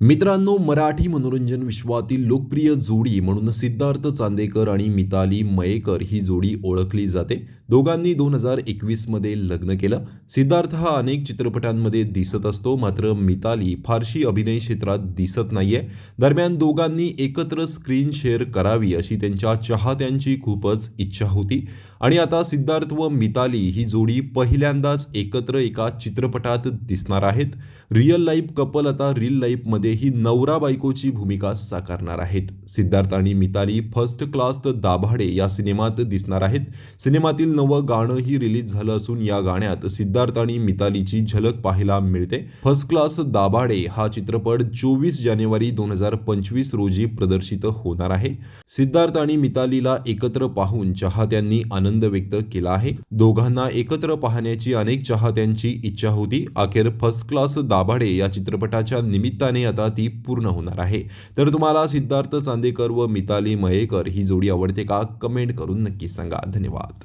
मित्रांनो मराठी मनोरंजन विश्वातील लोकप्रिय जोडी म्हणून सिद्धार्थ चांदेकर आणि मिताली मयेकर ही जोडी ओळखली जाते. दोघांनी दोन हजार एकवीसमध्ये लग्न केलं. सिद्धार्थ हा अनेक चित्रपटांमध्ये दिसत असतो मात्र मिताली फारशी अभिनय क्षेत्रात दिसत नाहीये. दरम्यान दोघांनी एकत्र स्क्रीन शेअर करावी अशी त्यांच्या चाहत्यांची खूपच इच्छा होती. आणि आता सिद्धार्थ व मिताली ही जोडी पहिल्यांदाच एकत्र एका चित्रपटात दिसणार आहेत. रिअल लाईफ कपल आता रील लाईफमध्ये ही नवरा बायकोची भूमिका साकारणार आहेत. सिद्धार्थ आणि मिताली फर्स्ट क्लास दाभाडे या सिनेमात दिसणार आहेत. सिनेमातील नवं गाणंही रिलीज झालं असून या गाण्यात सिद्धार्थ आणि मितालीची झलक पाहायला मिळते. फर्स्ट क्लास दाभाडे हा चित्रपट चोवीस जानेवारी दोन हजार पंचवीस रोजी प्रदर्शित होणार आहे. सिद्धार्थ आणि मितालीला एकत्र पाहून चाहत्यांनी आनंद व्यक्त केला आहे. दोघांना एकत्र पाहण्याची अनेक चाहत्यांची इच्छा होती. अखेर फर्स्ट क्लास दाभाडे या चित्रपटाच्या निमित्ताने आता ती पूर्ण होणार आहे. तर तुम्हाला सिद्धार्थ चांदेकर व मिताली मयेकर ही जोडी आवडते का? कमेंट करून नक्की सांगा. धन्यवाद.